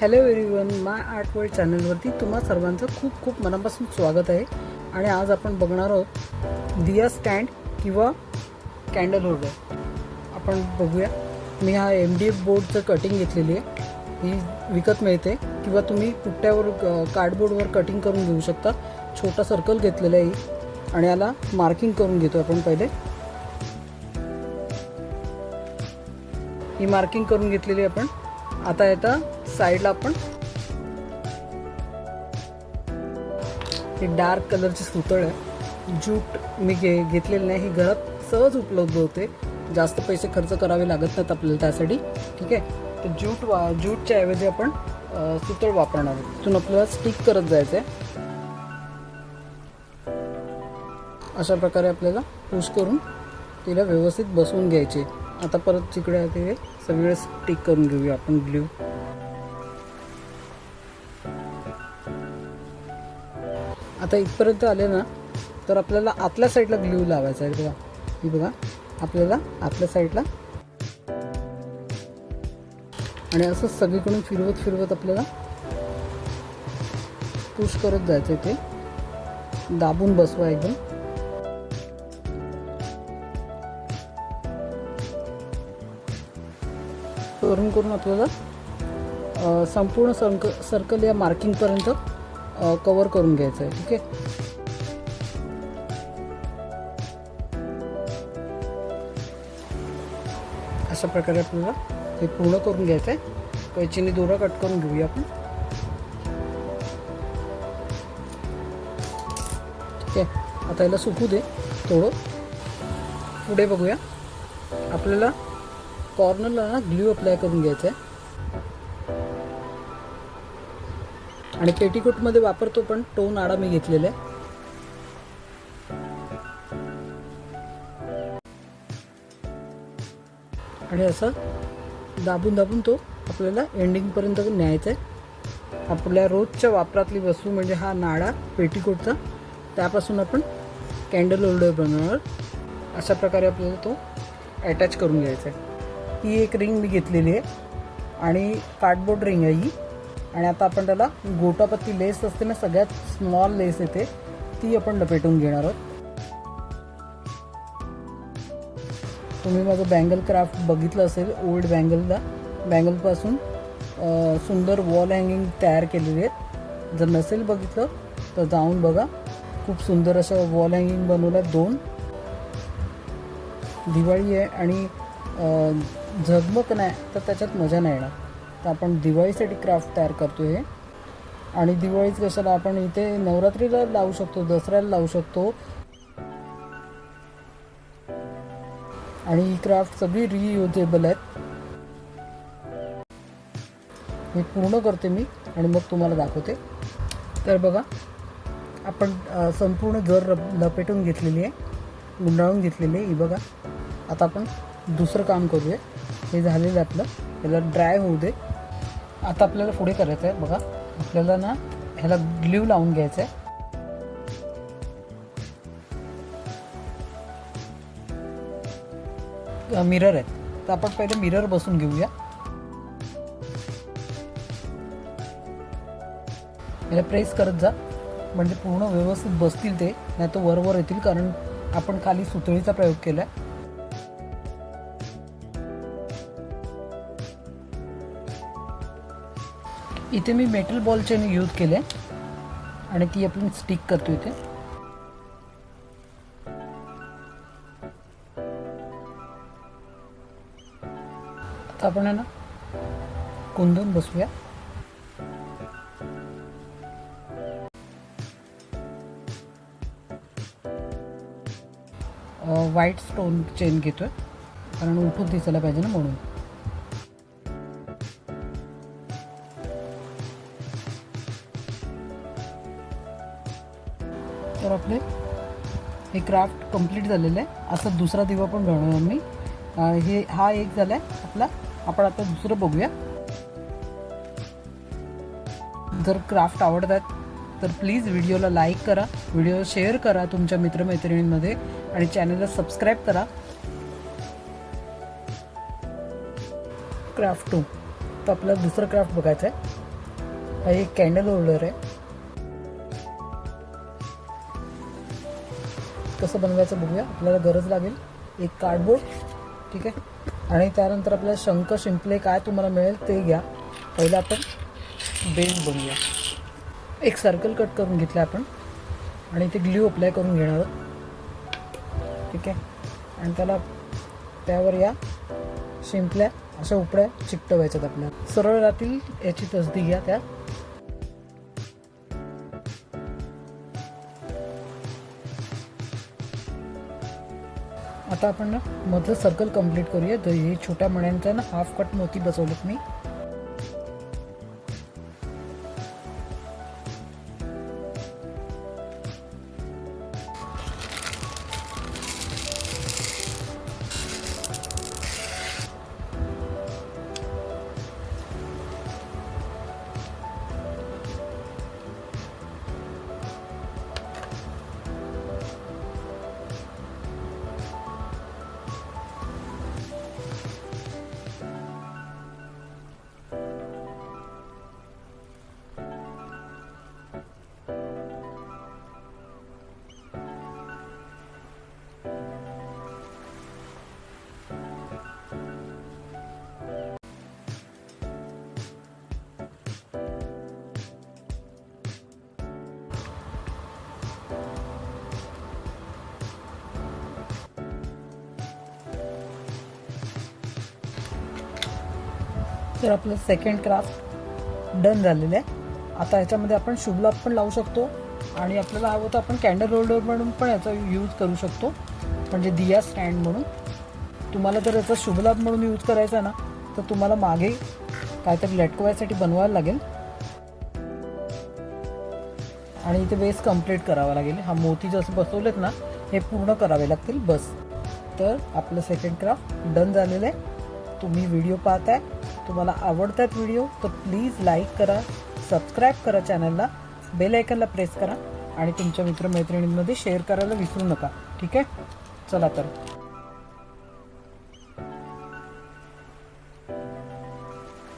Hello everyone my art world चॅनलवरती तुम्हा सर्वांचं खूप खूप मनापासून स्वागत आहे. आणि आज आपण बघणार आहोत दिया स्टँड किंवा कॅन्डल होल्डर. आपण बघूया. मी हा एम डी एफ बोर्डचं कटिंग घेतलेली आहे. ही विकत मिळते. किंवा तुम्ही पुट्ट्यावर क- कार्डबोर्डवर कटिंग करून घेऊ शकता. छोटा सर्कल घेतलेला आहे ही. आणि याला मार्किंग करून घेतो आपण पहिले. ही मार्किंग करून घेतलेली आहे आपण. आता येता साईडला आपण. हे डार्क कलरची सुतळ आहे. जूट मी घे घेतलेली नाही ही घरात सहज उपलब्ध होते. जास्त पैसे खर्च करावे लागत नाहीत आपल्याला त्यासाठी. ठीक आहे? तर ज्यूट वा ज्यूटच्या ऐवजी आपण सुतळ वापरणार तिथून आपल्याला स्टिक करत जायचं आहे अशा प्रकारे आपल्याला पुश करून तिला व्यवस्थित बसवून घ्यायचे. आता परत तिकडे ते सगळे स्टिक करून घेऊया आपण ग्ल्यू आता इथपर्यंत आले ना तर आपल्याला आतल्या साईडला ग्ल्यू लावायचा आहे बघा. ही बघा आपल्याला आतल्या साईडला. आणि असं सगळीकडून फिरवत फिरवत आपल्याला पुश करत जायचं आहे ते. दाबून बसवा एकदम. करून करून आपल्याला संपूर्ण सर्क सर्कल या मार्किंगपर्यंत कवर करून घ्यायचं आहे ठीक आहे? अशा प्रकारे आपल्याला हे पूर्ण करून घ्यायचं आहे कैचीने दोरा कट करून घेऊया आपण. ठीक आहे? आता याला सुकू दे थोडं. पुढे बघूया. आपल्याला कॉर्नरला ना ग्ल्यू अप्लाय करून घ्यायचं आहे आणि पेटीकोटमध्ये वापरतो पण तो आडा मी घेतलेला आहे. आणि असं दाबून दाबून तो आपल्याला एंडिंगपर्यंत न्यायचा आहे. आपल्या रोजच्या वापरातली वस्तू म्हणजे हा नाडा पेटीकोटचा त्यापासून आपण कॅन्डल होल्डर बनवणार. अशा प्रकारे आपल्याला तो अटॅच करून घ्यायचा आहे. ही एक रिंग मी घेतलेली आहे. आणि कार्डबोर्ड रिंग आहे ही. आणि आता आपण त्याला गोटापत्ती लेस असते ना सगळ्यात स्मॉल लेस येते ती आपण लपेटून घेणार आहोत. तुम्ही माझं बँगल क्राफ्ट बघितलं असेल ओल्ड बँगलला बँगलपासून सुंदर वॉल हँगिंग तयार केलेली आहेत. जर नसेल बघितलं तर जाऊन बघा. खूप सुंदर असं वॉल हँगिंग बनवलं आहे दोन. दिवाळी आहे आणि झगमग नाही तर त्याच्यात मजा नाही येणार. तर आपण दिवाळीसाठी क्राफ्ट तयार करतो हे आणि दिवाळीच कशाला आपण इथे नवरात्रीला लावू शकतो दसऱ्याला लावू शकतो. आणि ही क्राफ्ट सगळी रियुजेबल आहेत. हे पूर्ण करते मी आणि मग तुम्हाला दाखवते. तर बघा आपण संपूर्ण घर लपेटून घेतलेली आहे गुंडाळून घेतलेली आहे. ही बघा आता आपण दुसरं काम करूया. हे झालेलं आहे आपलं. याला ड्राय होऊ दे. आता आपल्याला पुढे करायचं आहे बघा. आपल्याला ना ह्याला ग्ल्यू लावून घ्यायचं आहे मिरर आहेत. तर आपण पहिले मिरर बसून घेऊया. याला प्रेस करत जा. म्हणजे पूर्ण व्यवस्थित बसतील ते. नाही तर वरवर येतील कारण आपण खाली सुतळीचा प्रयोग केला आहे इथे मी मेटल बॉलचे यूज केले. आणि ती आपण स्टिक करतो इथे. आता आपण आहे ना कुंदून बसूया. व्हाईट स्टोन चेन घेतोय. कारण उठून दिसायला पाहिजे ना म्हणून. आपले हे क्राफ्ट कंप्लीट झालेलं आहे. असं दुसरा दिवा पण बनवणार मी हे हा एक झाला आहे आपला. आपण आता दुसरं बघूया. जर क्राफ्ट आवडतात तर प्लीज व्हिडिओला लाईक करा. व्हिडिओ शेअर करा तुमच्या मित्रमैत्रिणींमध्ये आणि चॅनलला सबस्क्राईब करा. क्राफ्ट टू तर आपल्याला दुसरं क्राफ्ट बघायचं आहे हा एक कॅन्डल होल्डर आहे. कसं बनवायचं बघूया. आपल्याला गरज लागेल. एक कार्डबोर्ड ठीक आहे? आणि त्यानंतर आपल्याला शंख शिंपले काय तुम्हाला मिळेल ते घ्या. पहिलं आपण बेस बनवूया. एक सर्कल कट करून घेतला आपण. आणि ते ग्ल्यू अप्लाय करून घेणार आहोत. ठीक आहे? आणि त्याला त्यावर या शिंपल्या अशा उपड्या चिकटवायच्यात आपल्याला. सरळ राहतील याची तसदी घ्या त्या. आता आपण ना मधलं सर्कल कंप्लीट करूया. तर हे छोट्या मण्यांचा ना हाफ कट मोती बसवलेत मी. तर आपलं सेकंड क्राफ्ट डन झालेलं आहे. आता ह्याच्यामध्ये आपण शुभलाभ पण लावू शकतो आणि आपल्याला हवं तर आपण कॅन्डल होल्डर म्हणून पण याचा यूज करू शकतो. म्हणजे दिया स्टँड म्हणून. तुम्हाला जर याचा शुभलाभ म्हणून यूज करायचा ना तर तुम्हाला मागे काहीतरी लटकवायसाठी बनवायला लागेल. आणि इथे बेस कंप्लीट करावा लागेल. हा मोती जसं बसवलेत ना हे पूर्ण करावे लागतील. बस. तर आपलं सेकंड क्राफ्ट डन झालेलं आहे. तुम्ही व्हिडिओ पाहताय. तुम्हाला आवडतात व्हिडिओ तर प्लीज लाईक करा सबस्क्राईब करा चॅनलला बेल आयकनला प्रेस करा आणि तुमच्या मित्रमैत्रिणींमध्ये शेअर करायला विसरू नका. ठीक आहे? चला तर.